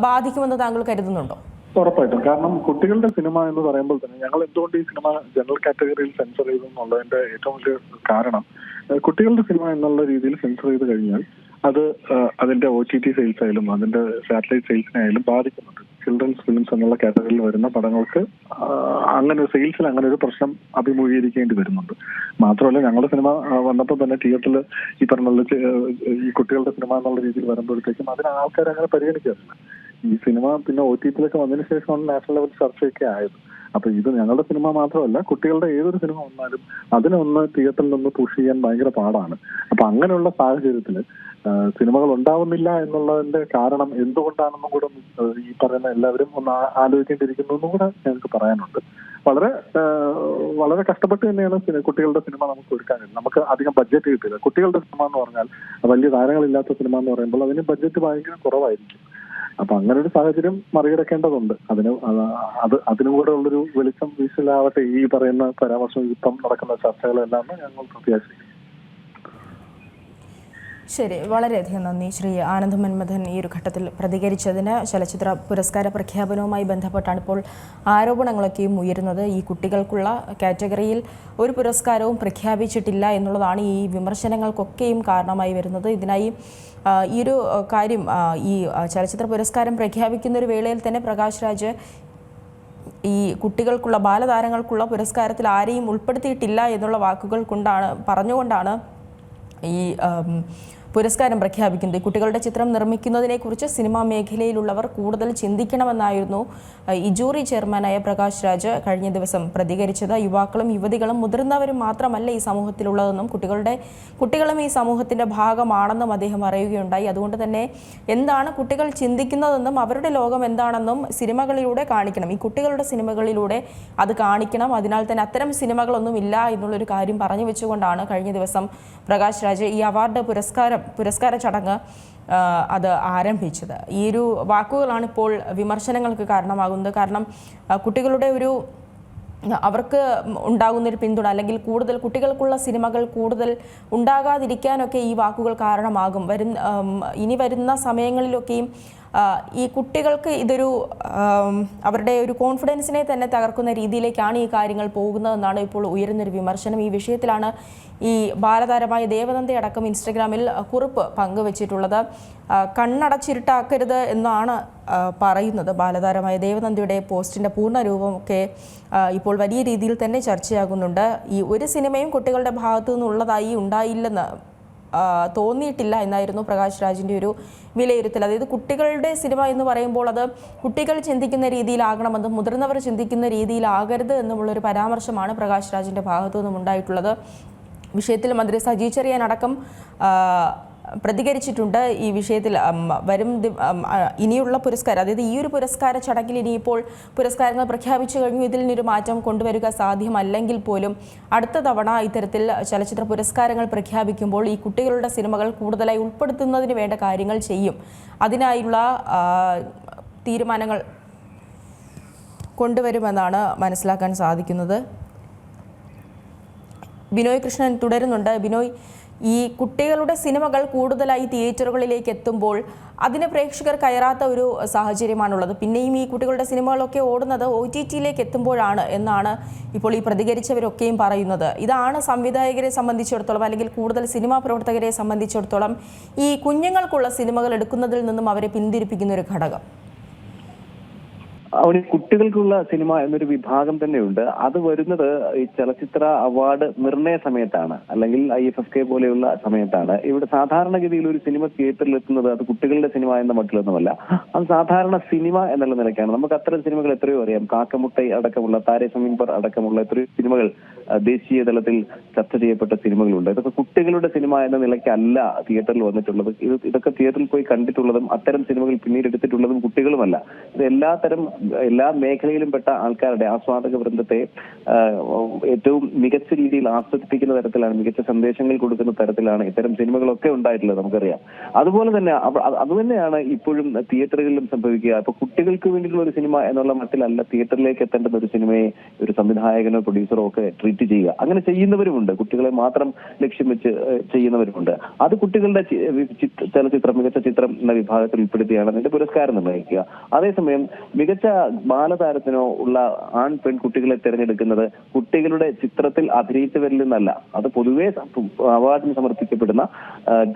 ബാധിക്കുമെന്ന് താങ്കൾ കരുതുന്നുണ്ടോ? ഉറപ്പായിട്ടും. കാരണം കുട്ടികളുടെ സിനിമ എന്ന് പറയുമ്പോൾ തന്നെ ഞങ്ങൾ എന്തുകൊണ്ട് ഈ സിനിമ ജനറൽ കാറ്റഗറിയിൽ സെൻസർ ചെയ്തു എന്നുള്ളതിന്റെ ഏറ്റവും വലിയ കാരണം കുട്ടികളുടെ സിനിമ എന്നുള്ള രീതിയിൽ സെൻസർ ചെയ്ത് കഴിഞ്ഞാൽ അത് അതിന്റെ ഒ ടി ടി സെയിൽസ് ആയാലും അതിന്റെ സാറ്റലൈറ്റ് സെയിൽസിനായാലും ബാധിക്കുന്നുണ്ട്. ചിൽഡ്രൻസ് ഫിലിംസ് എന്നുള്ള കാറ്റഗറിയിൽ വരുന്ന പടങ്ങൾക്ക് അങ്ങനെ സെയിൽസിൽ അങ്ങനെ ഒരു പ്രശ്നം അഭിമുഖീകരിക്കേണ്ടി വരുന്നുണ്ട്. മാത്രമല്ല ഞങ്ങളുടെ സിനിമ വന്നപ്പോൾ തന്നെ തിയേറ്ററിൽ ഈ പറഞ്ഞ പോലെ ചെ- ഏഹ് ഈ കുട്ടികളുടെ സിനിമ എന്നുള്ള രീതിയിൽ വരുമ്പോഴത്തേക്കും അതിന് ആൾക്കാർ അങ്ങനെ പരിഗണിക്കാറില്ല. ഈ സിനിമ പിന്നെ ഒ ടി ടിയിലൊക്കെ വന്നതിന് ശേഷമാണ് നാഷണൽ ലെവൽ ചർച്ചയൊക്കെ ആയത്. അപ്പൊ ഇത് ഞങ്ങളുടെ സിനിമ മാത്രമല്ല കുട്ടികളുടെ ഏതൊരു സിനിമ വന്നാലും അതിനൊന്ന് തിയേറ്ററിൽ നിന്ന് പുഷ് ചെയ്യാൻ ഭയങ്കര പാടാണ്. അപ്പൊ അങ്ങനെയുള്ള സാഹചര്യത്തിൽ സിനിമകൾ ഉണ്ടാവുന്നില്ല എന്നുള്ളതിന്റെ കാരണം എന്തുകൊണ്ടാണെന്നും കൂടെ ഈ പറയുന്ന എല്ലാവരും ഒന്ന് ആലോചിക്കേണ്ടിയിരിക്കുന്നു എന്നും കൂടെ ഞങ്ങൾക്ക് പറയാനുണ്ട്. വളരെ വളരെ കഷ്ടപ്പെട്ട് തന്നെയാണ് കുട്ടികളുടെ സിനിമ നമുക്ക് ഒരുക്കാനുള്ളത്. നമുക്ക് അധികം ബഡ്ജറ്റ് കിട്ടില്ല. കുട്ടികളുടെ സിനിമ എന്ന് പറഞ്ഞാൽ വലിയ താരങ്ങളില്ലാത്ത സിനിമ എന്ന് പറയുമ്പോൾ അതിന് ബഡ്ജറ്റ് ഭയങ്കര കുറവായിരിക്കും. അപ്പൊ അങ്ങനെ ഒരു സാഹചര്യം മറികടക്കേണ്ടതുണ്ട്. അതിന് അത് അത് അതിനും കൂടെ ഉള്ളൊരു വെളിച്ചം വീശലാവട്ടെ ഈ പറയുന്ന പരാമർശം ഇപ്പം നടക്കുന്ന ചർച്ചകളെല്ലാം ഞങ്ങൾ പ്രത്യാശിക്കുന്നു. ശരി വളരെയധികം നന്ദി ശ്രീ ആനന്ദ് മന്മഥൻ ഈ ഒരു ഘട്ടത്തിൽ പ്രതികരിച്ചതിന്. ചലച്ചിത്ര പുരസ്കാര പ്രഖ്യാപനവുമായി ബന്ധപ്പെട്ടാണ് ഇപ്പോൾ ആരോപണങ്ങളൊക്കെയും ഉയരുന്നത്. ഈ കുട്ടികൾക്കുള്ള കാറ്റഗറിയിൽ ഒരു പുരസ്കാരവും പ്രഖ്യാപിച്ചിട്ടില്ല എന്നുള്ളതാണ് ഈ വിമർശനങ്ങൾക്കൊക്കെയും കാരണമായി വരുന്നത്. ഇതിനായി ഈ ഒരു കാര്യം ഈ ചലച്ചിത്ര പുരസ്കാരം പ്രഖ്യാപിക്കുന്ന ഒരു വേളയിൽ തന്നെ പ്രകാശ് രാജ് ഈ കുട്ടികൾക്കുള്ള ബാലതാരങ്ങൾക്കുള്ള പുരസ്കാരത്തിൽ ആരെയും ഉൾപ്പെടുത്തിയിട്ടില്ല എന്നുള്ള വാക്കുകൾ കൊണ്ടാണ് പറഞ്ഞുകൊണ്ടാണ് ഈ പുരസ്കാരം പ്രഖ്യാപിക്കുന്നത്. കുട്ടികളുടെ ചിത്രം നിർമ്മിക്കുന്നതിനെക്കുറിച്ച് സിനിമാ മേഖലയിലുള്ളവർ കൂടുതൽ ചിന്തിക്കണമെന്നായിരുന്നു ഇജൂറി ചെയർമാനായ പ്രകാശ് രാജ് കഴിഞ്ഞ ദിവസം പ്രതികരിച്ചത്. യുവാക്കളും യുവതികളും മുതിർന്നവരും മാത്രമല്ല ഈ സമൂഹത്തിലുള്ളതെന്നും കുട്ടികളുടെ കുട്ടികളും ഈ സമൂഹത്തിന്റെ ഭാഗമാണെന്നും അദ്ദേഹം അറിയുകയുണ്ടായി. അതുകൊണ്ട് തന്നെ എന്താണ് കുട്ടികൾ ചിന്തിക്കുന്നതെന്നും അവരുടെ ലോകം എന്താണെന്നും സിനിമകളിലൂടെ കാണിക്കണം. ഈ കുട്ടികളുടെ സിനിമകളിലൂടെ അത് കാണിക്കണം. അതിനാൽ തന്നെ അത്തരം സിനിമകളൊന്നും ഇല്ല എന്നുള്ളൊരു കാര്യം പറഞ്ഞു വെച്ചുകൊണ്ടാണ് കഴിഞ്ഞ ദിവസം പ്രകാശ് രാജ് ഈ അവാർഡ് പുരസ്കാരം പുരസ്കാര ചടങ്ങ് അത് ആരംഭിച്ചത്. ഈ ഒരു വാക്കുകളാണ് ഇപ്പോൾ വിമർശനങ്ങൾക്ക് കാരണമാകുന്നത്. കാരണം കുട്ടികളുടെ ഒരു അവർക്ക് ഉണ്ടാകുന്നൊരു പിന്തുണ അല്ലെങ്കിൽ കൂടുതൽ കുട്ടികൾക്കുള്ള സിനിമകൾ കൂടുതൽ ഉണ്ടാകാതിരിക്കാനൊക്കെ ഈ വാക്കുകൾ കാരണമാകും. വരുന്ന ഇനി വരുന്ന സമയങ്ങളിലൊക്കെയും ഈ കുട്ടികൾക്ക് ഇതൊരു അവരുടെ ഒരു കോൺഫിഡൻസിനെ തന്നെ തകർക്കുന്ന രീതിയിലേക്കാണ് ഈ കാര്യങ്ങൾ പോകുന്നതെന്നാണ് ഇപ്പോൾ ഉയരുന്നൊരു വിമർശനം. ഈ വിഷയത്തിലാണ് ഈ ബാലതാരമായ ദേവനന്ദ അടക്കം ഇൻസ്റ്റഗ്രാമിൽ കുറിപ്പ് പങ്കുവച്ചിട്ടുള്ളത്. കണ്ണടച്ചിരുട്ടാക്കരുത് എന്നാണ് പറയുന്നത്. ബാലതാരമായ ദേവനന്ദയുടെ പോസ്റ്റിന്റെ പൂർണ രൂപമൊക്കെ ഇപ്പോൾ വലിയ രീതിയിൽ തന്നെ ചർച്ചയാകുന്നുണ്ട്. ഈ ഒരു സിനിമയും കുട്ടികളുടെ ഭാഗത്തു നിന്നുള്ളതായി ഉണ്ടായില്ലെന്ന് തോന്നിയിട്ടില്ല എന്നായിരുന്നു പ്രകാശ് രാജിന്റെ ഒരു വിലയിരുത്തൽ. അതായത് കുട്ടികളുടെ സിനിമ എന്ന് പറയുമ്പോൾ അത് കുട്ടികൾ ചിന്തിക്കുന്ന രീതിയിലാകണമെന്നും മുതിർന്നവർ ചിന്തിക്കുന്ന രീതിയിലാകരുത് എന്നുമുള്ളൊരു പരാമർശമാണ് പ്രകാശ് രാജിന്റെ ഭാഗത്തു നിന്നും ഉണ്ടായിട്ടുള്ളത് വിഷയത്തിൽ മന്ത്രി സജി ചെറിയാൻ പ്രതികരിച്ചിട്ടുണ്ട് ഈ വിഷയത്തിൽ വരും ഇനിയുള്ള പുരസ്കാരം അതായത് ഈ ഒരു പുരസ്കാര ചടങ്ങിൽ ഇനിയിപ്പോൾ പുരസ്കാരങ്ങൾ പ്രഖ്യാപിച്ചു കഴിഞ്ഞു ഇതിൽ നിന്നൊരു മാറ്റം കൊണ്ടുവരിക സാധ്യമല്ലെങ്കിൽ പോലും അടുത്ത തവണ ഇത്തരത്തിൽ ചലച്ചിത്ര പുരസ്കാരങ്ങൾ പ്രഖ്യാപിക്കുമ്പോൾ ഈ കുട്ടികളുടെ സിനിമകൾ കൂടുതലായി ഉൾപ്പെടുത്തുന്നതിന് വേണ്ട കാര്യങ്ങൾ ചെയ്യും. അതിനായുള്ള തീരുമാനങ്ങൾ കൊണ്ടുവരുമെന്നാണ് മനസ്സിലാക്കാൻ സാധിക്കുന്നത്. ബിനോയ് കൃഷ്ണൻ തുടരുന്നുണ്ട്. ബിനോയ് ഈ കുട്ടികളുടെ സിനിമകൾ കൂടുതലായി തിയേറ്ററുകളിലേക്ക് എത്തുമ്പോൾ അതിന് പ്രേക്ഷകർ കയറാത്ത ഒരു സാഹചര്യമാണുള്ളത്. പിന്നെയും ഈ കുട്ടികളുടെ സിനിമകളൊക്കെ ഓടുന്നത് ഒ ടി ടിയിലേക്ക് എത്തുമ്പോഴാണ് എന്നാണ് ഇപ്പോൾ ഈ പ്രതികരിച്ചവരൊക്കെയും പറയുന്നത്. ഇതാണ് സംവിധായകരെ സംബന്ധിച്ചിടത്തോളം അല്ലെങ്കിൽ കൂടുതൽ സിനിമാ പ്രവർത്തകരെ സംബന്ധിച്ചിടത്തോളം ഈ കുഞ്ഞുങ്ങൾക്കുള്ള സിനിമകൾ എടുക്കുന്നതിൽ നിന്നും അവരെ പിന്തിരിപ്പിക്കുന്ന ഒരു ഘടകം. അവിടെ കുട്ടികൾക്കുള്ള സിനിമ എന്നൊരു വിഭാഗം തന്നെയുണ്ട്. അത് വരുന്നത് ഈ ചലച്ചിത്ര അവാർഡ് നിർണയ സമയത്താണ്. അല്ലെങ്കിൽ ഐ എഫ് എഫ് കെ പോലെയുള്ള സമയത്താണ്. ഇവിടെ സാധാരണഗതിയിൽ ഒരു സിനിമ തിയേറ്ററിൽ എത്തുന്നത് അത് കുട്ടികളുടെ സിനിമ എന്ന മട്ടിലൊന്നുമല്ല. അത് സാധാരണ സിനിമ എന്നുള്ള നിലയ്ക്കാണ്. നമുക്ക് അത്തരം സിനിമകൾ എത്രയോ അറിയാം. കാക്കമുട്ടൈ അടക്കമുള്ള താരെ സമീപർ അടക്കമുള്ള എത്രയോ സിനിമകൾ ദേശീയ തലത്തിൽ ചർച്ച ചെയ്യപ്പെട്ട സിനിമകളുണ്ട്. ഇതൊക്കെ കുട്ടികളുടെ സിനിമ എന്ന നിലയ്ക്കല്ല തിയേറ്ററിൽ വന്നിട്ടുള്ളത്. ഇത് ഇതൊക്കെ തിയേറ്ററിൽ പോയി കണ്ടിട്ടുള്ളതും അത്തരം സിനിമകൾ പിന്നീട് എടുത്തിട്ടുള്ളതും കുട്ടികളുമല്ല. ഇത് എല്ലാ തരം എല്ലാ മേഖലയിലും പെട്ട ആൾക്കാരുടെ ആസ്വാദക വൃന്ദത്തെ ഏറ്റവും മികച്ച രീതിയിൽ ആസ്വദിപ്പിക്കുന്ന തരത്തിലാണ് മികച്ച സന്ദേശങ്ങൾ കൊടുക്കുന്ന തരത്തിലാണ് ഇത്തരം സിനിമകളൊക്കെ ഉണ്ടായിട്ടുള്ളത് നമുക്കറിയാം. അതുപോലെ തന്നെ അത് അതുതന്നെയാണ് ഇപ്പോഴും തിയേറ്ററുകളിലും സംഭവിക്കുക. അപ്പൊ കുട്ടികൾക്ക് വേണ്ടിയിട്ടുള്ള ഒരു സിനിമ എന്നുള്ള മട്ടിലല്ല തിയേറ്ററിലേക്ക് എത്തേണ്ടുന്ന ഒരു സിനിമയെ ഒരു സംവിധായകനോ പ്രൊഡ്യൂസറോ ഒക്കെ ട്രീറ്റ് ചെയ്യുക. അങ്ങനെ ചെയ്യുന്നവരുമുണ്ട്. കുട്ടികളെ മാത്രം ലക്ഷ്യം വെച്ച് ചെയ്യുന്നവരുമുണ്ട്. അത് കുട്ടികളുടെ ചലച്ചിത്രം മികച്ച ചിത്രം എന്ന വിഭാഗത്തിൽ ഉൾപ്പെടുത്തിയാണ് അതിന്റെ പുരസ്കാരം നിർണയിക്കുക അതേസമയം മികച്ച ബാലതാരത്തിനോ ഉള്ള ആൺ കുട്ടികളെ തിരഞ്ഞെടുക്കുന്നത് കുട്ടികളുടെ ചിത്രത്തിൽ അഭിനയിച്ചവരിൽ നിന്നല്ല. അത് പൊതുവെ അവാർഡിന് സമർപ്പിക്കപ്പെടുന്ന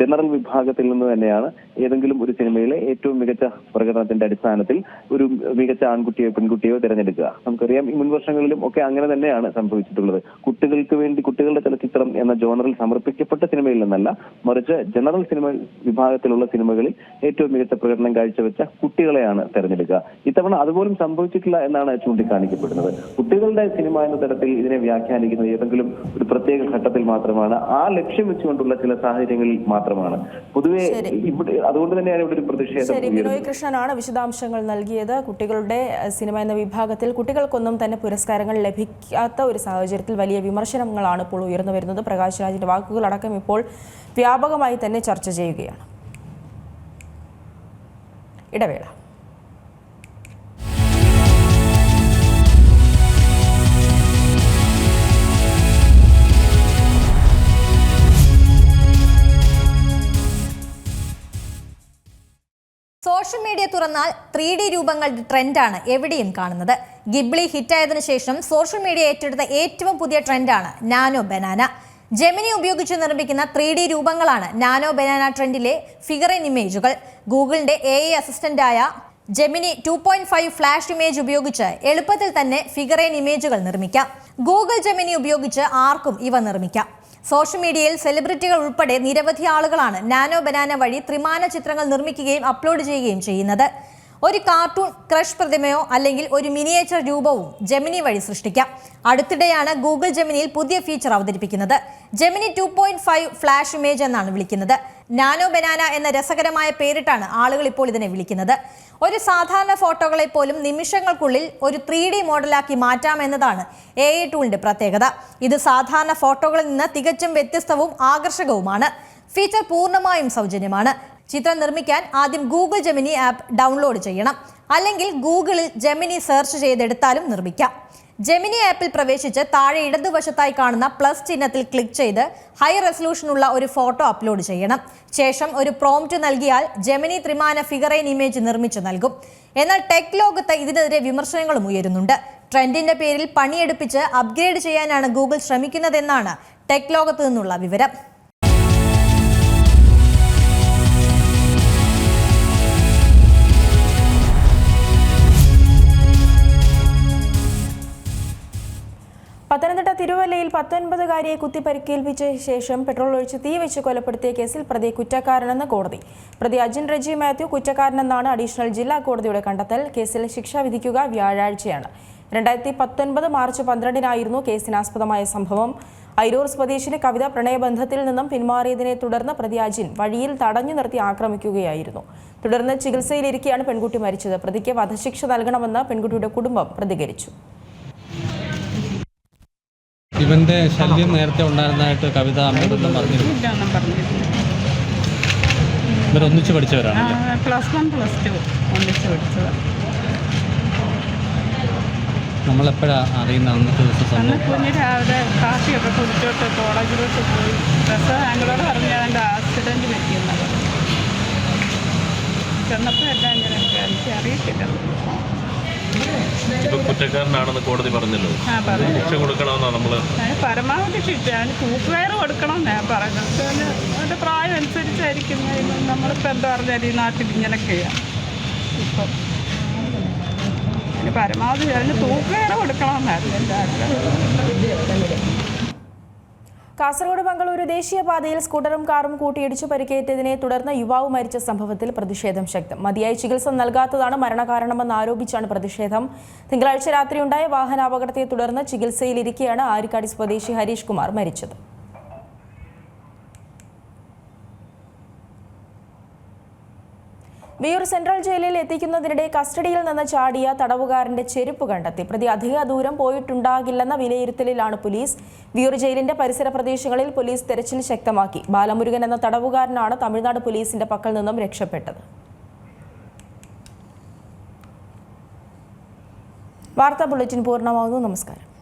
ജനറൽ വിഭാഗത്തിൽ നിന്ന് തന്നെയാണ്. ഏതെങ്കിലും ഒരു സിനിമയിലെ ഏറ്റവും മികച്ച പ്രകടനത്തിന്റെ അടിസ്ഥാനത്തിൽ ഒരു മികച്ച ആൺകുട്ടിയോ പെൺകുട്ടിയോ തിരഞ്ഞെടുക്കുക. നമുക്കറിയാം ഈ മുൻ വർഷങ്ങളിലും ഒക്കെ അങ്ങനെ തന്നെയാണ് സംഭവിച്ചിട്ടുള്ളത്. കുട്ടികൾക്ക് വേണ്ടി കുട്ടികളുടെ ചലച്ചിത്രം എന്ന ജോണറിൽ സമർപ്പിക്കപ്പെട്ട സിനിമയിൽ നിന്നല്ല മറിച്ച് ജനറൽ സിനിമ വിഭാഗത്തിലുള്ള സിനിമകളിൽ ഏറ്റവും മികച്ച പ്രകടനം കാഴ്ചവെച്ച കുട്ടികളെയാണ് തെരഞ്ഞെടുക്കുക. ഇത്തവണ അതുപോലും സംഭവിച്ചിട്ടില്ല എന്നാണ് ചൂണ്ടിക്കാണിക്കപ്പെടുന്നത്. കുട്ടികളുടെ സിനിമ എന്ന തരത്തിൽ ഇതിനെ വ്യാഖ്യാനിക്കുന്നത് ഏതെങ്കിലും ഒരു പ്രത്യേക ഘട്ടത്തിൽ മാത്രമാണ് ആ ലക്ഷ്യം വെച്ചുകൊണ്ടുള്ള ചില സാഹചര്യങ്ങളിൽ മാത്രമാണ്. പൊതുവെ ഇവിടെ അതുകൊണ്ട് തന്നെയാണ് ഇവിടെ ഒരു പ്രതിഷേധം ശരി ബിനോയ് കൃഷ്ണനാണ് വിശദാംശങ്ങൾ നൽകിയത്. കുട്ടികളുടെ സിനിമ എന്ന വിഭാഗത്തിൽ കുട്ടികൾക്കൊന്നും തന്നെ പുരസ്കാരങ്ങൾ ലഭിക്കാത്ത ഒരു സാഹചര്യത്തിൽ വലിയ വിമർശനങ്ങളാണ് ഇപ്പോൾ ഉയർന്നു വരുന്നത്. പ്രകാശ് രാജിന്റെ വാക്കുകളടക്കം ഇപ്പോൾ വ്യാപകമായി തന്നെ ചർച്ച ചെയ്യുകയാണ്. ഇടവേള. സോഷ്യൽ മീഡിയ തുറന്നാൽ ത്രീ ഡി രൂപങ്ങളുടെ ട്രെൻഡാണ് എവിടെയും കാണുന്നത്. ഗിബ്ലി ഹിറ്റായതിനു ശേഷം സോഷ്യൽ മീഡിയ ഏറ്റെടുത്ത ഏറ്റവും പുതിയ ട്രെൻഡാണ് നാനോ ബനാന. ജെമിനി ഉപയോഗിച്ച് നിർമ്മിക്കുന്ന ത്രീ ഡി രൂപങ്ങളാണ് നാനോ ബനാന ട്രെൻഡിലെ ഫിഗർ ഇൻ ഇമേജുകൾ ഗൂഗിളിന്റെ A I അസിസ്റ്റന്റായ Gemini two point five flash image ഉപയോഗിച്ച് എളുപ്പത്തിൽ തന്നെ ഫിഗർ ഇൻ ഇമേജുകൾ നിർമ്മിക്കാം. ഗൂഗിൾ ജെമിനി ഉപയോഗിച്ച് ആർക്കും ഇവ നിർമ്മിക്കാം. സോഷ്യൽ മീഡിയയിൽ സെലിബ്രിറ്റികൾ ഉൾപ്പെടെ നിരവധി ആളുകളാണ് നാനോ ബനാന വഴി ത്രിമാന ചിത്രങ്ങൾ നിർമ്മിക്കുകയും അപ്ലോഡ് ചെയ്യുകയും ചെയ്യുന്നത്. ഒരു കാർട്ടൂൺ ക്രഷ് പ്രതിമയോ അല്ലെങ്കിൽ ഒരു മിനിയേച്ചർ രൂപവും ജെമിനി വഴി സൃഷ്ടിക്കാം. അടുത്തിടെയാണ് ഗൂഗിൾ ജെമിനിയിൽ പുതിയ ഫീച്ചർ അവതരിപ്പിക്കുന്നത്. Gemini two point five flash image എന്നാണ് വിളിക്കുന്നത്. നാനോ ബനാന എന്ന രസകരമായ പേരിട്ടാണ് ആളുകൾ ഇപ്പോൾ ഇതിനെ വിളിക്കുന്നത്. ഒരു സാധാരണ ഫോട്ടോകളെ പോലും നിമിഷങ്ങൾക്കുള്ളിൽ ഒരു ത്രീ ഡി മോഡലാക്കി മാറ്റാമെന്നതാണ് എ ഐ ടൂളിന്റെ പ്രത്യേകത. ഇത് സാധാരണ ഫോട്ടോകളിൽ നിന്ന് തികച്ചും വ്യത്യസ്തവും ആകർഷകവുമാണ്. ഫീച്ചർ പൂർണമായും സൗജന്യമാണ്. ചിത്രം നിർമ്മിക്കാൻ ആദ്യം ഗൂഗിൾ ജെമിനി ആപ്പ് ഡൗൺലോഡ് ചെയ്യണം. അല്ലെങ്കിൽ ഗൂഗിളിൽ ജെമിനി സെർച്ച് ചെയ്തെടുത്താലും നിർമ്മിക്കാം. ജെമിനി ആപ്പിൽ പ്രവേശിച്ച് താഴെ ഇടതുവശത്തായി കാണുന്ന പ്ലസ് ചിഹ്നത്തിൽ ക്ലിക്ക് ചെയ്ത് ഹൈ റെസൊല്യൂഷനുള്ള ഒരു ഫോട്ടോ അപ്ലോഡ് ചെയ്യണം. ശേഷം ഒരു പ്രോംപ്റ്റ് നൽകിയാൽ ജെമിനി ത്രിമാന ഫിഗറൈൻ ഇമേജ് നിർമ്മിച്ചു നൽകും. എന്നാൽ ടെക് ലോകത്ത് ഇതിനെതിരെ വിമർശനങ്ങളും ഉയരുന്നുണ്ട്. ട്രെൻഡിന്റെ പേരിൽ പണിയെടുപ്പിച്ച് അപ്ഗ്രേഡ് ചെയ്യാനാണ് ഗൂഗിൾ ശ്രമിക്കുന്നതെന്നാണ് ടെക് ലോകത്ത് നിന്നുള്ള വിവരം. പത്തനംതിട്ട തിരുവല്ലയിൽ പത്തൊൻപതുകാരിയെ കുത്തി പരിക്കേൽപ്പിച്ച ശേഷം പെട്രോൾ ഒഴിച്ച് തീ വെച്ച് കൊലപ്പെടുത്തിയ കേസിൽ പ്രതി കുറ്റക്കാരനെന്ന് കോടതി. പ്രതി അജിൻ റെജി മാത്യു കുറ്റക്കാരനെന്നാണ് അഡീഷണൽ ജില്ലാ കോടതിയുടെ കണ്ടെത്തൽ. കേസിൽ ശിക്ഷ വിധിക്കുക വ്യാഴാഴ്ചയാണ്. രണ്ടായിരത്തി പത്തൊൻപത് മാർച്ച് പന്ത്രണ്ടിനായിരുന്നു കേസിനാസ്പദമായ സംഭവം. ഐരൂർ സ്വദേശിനി കവിത പ്രണയബന്ധത്തിൽ നിന്നും പിന്മാറിയതിനെ തുടർന്ന് പ്രതി അജിൻ വഴിയിൽ തടഞ്ഞു നിർത്തി ആക്രമിക്കുകയായിരുന്നു. തുടർന്ന് ചികിത്സയിലിരിക്കെയാണ് പെൺകുട്ടി മരിച്ചത്. പ്രതിക്ക് വധശിക്ഷ നൽകണമെന്ന് പെൺകുട്ടിയുടെ കുടുംബം പ്രതികരിച്ചു. ഇവന്റെ ശല്യം നേരത്തെ ഉണ്ടായിരുന്നതായിട്ട് കവിത അമ്മയോടൊന്നും പറഞ്ഞിരുന്നു ഇല്ലാന്നും പറഞ്ഞിരുന്നു ഇവരൊന്നിച്ച് പഠിച്ചവരാണ് പ്ലസ് വൺ പ്ലസ് ടു ഒന്നിച്ച് പഠിച്ചവർ. നമ്മളെപ്പോഴാണ് അറിയുന്ന അന്നത്തെ ദിവസം അന്ന് സംഭവം കുഞ്ഞ് രാവിലെ കാപ്പിയൊക്കെ കുടിച്ചോട്ട് കോളേജിലോട്ട് പോയി. ബസ് ഞങ്ങളോട് പറഞ്ഞ അതിന്റെ ആക്സിഡന്റ് പറ്റിയെന്നത് ചെന്നപ്പോൾ എല്ലാം ഇങ്ങനെ എനിക്ക് അറിയത്തില്ല. ഇപ്പൊ കുറ്റക്കാരനാണെന്ന് കോടതി പറഞ്ഞല്ലോ. ശിക്ഷ കൊടുക്കണമെന്നാ നമ്മൾ പരമാവധി ശിക്ഷ. കൂട്ടുകാർ കൊടുക്കണം ഞാൻ പറഞ്ഞത്. അതിന് പ്രായം അനുസരിച്ചായിരിക്കും. നമ്മളിപ്പോ എന്താ പറഞ്ഞാൽ ഈ നാട്ടിൽ ഇങ്ങനെ ഇപ്പം. അതിന് പരമാവധി അതിന് തൂക്കുകയറ് കൊടുക്കണമെന്നായിരുന്നു എന്റെ ആഗ്രഹം. കാസർഗോഡ് മംഗളൂരു ദേശീയപാതയിൽ സ്കൂട്ടറും കാറും കൂട്ടിയിടിച്ചു പരിക്കേറ്റതിനെ തുടർന്ന് യുവാവ് മരിച്ച സംഭവത്തിൽ പ്രതിഷേധം ശക്തം. മതിയായ ചികിത്സ നൽകാത്തതാണ് മരണകാരണമെന്ന് ആരോപിച്ചാണ് പ്രതിഷേധം. തിങ്കളാഴ്ച രാത്രിയുണ്ടായ വാഹനാപകടത്തെ തുടർന്ന് ചികിത്സയിലിരിക്കെയാണ് ആരിക്കാടി സ്വദേശി ഹരീഷ് കുമാർ മരിച്ചത്. വിയൂർ സെൻട്രൽ ജയിലിൽ എത്തിക്കുന്നതിനിടെ കസ്റ്റഡിയിൽ നിന്ന് ചാടിയ തടവുകാരന്റെ ചെരുപ്പ് കണ്ടെത്തി. പ്രതി അധിക ദൂരം പോയിട്ടുണ്ടാകില്ലെന്ന വിലയിരുത്തലിലാണ് പോലീസ്. വിയൂർ ജയിലിന്റെ പരിസര പ്രദേശങ്ങളിൽ പോലീസ് തെരച്ചിൽ ശക്തമാക്കി. ബാലമുരുകൻ എന്ന തടവുകാരനാണ് തമിഴ്നാട് പോലീസിന്റെ പക്കൽ നിന്നും രക്ഷപ്പെട്ടത്. വാർത്താ ബുള്ളറ്റിൻ പൂർണമാകുന്നു. നമസ്കാരം.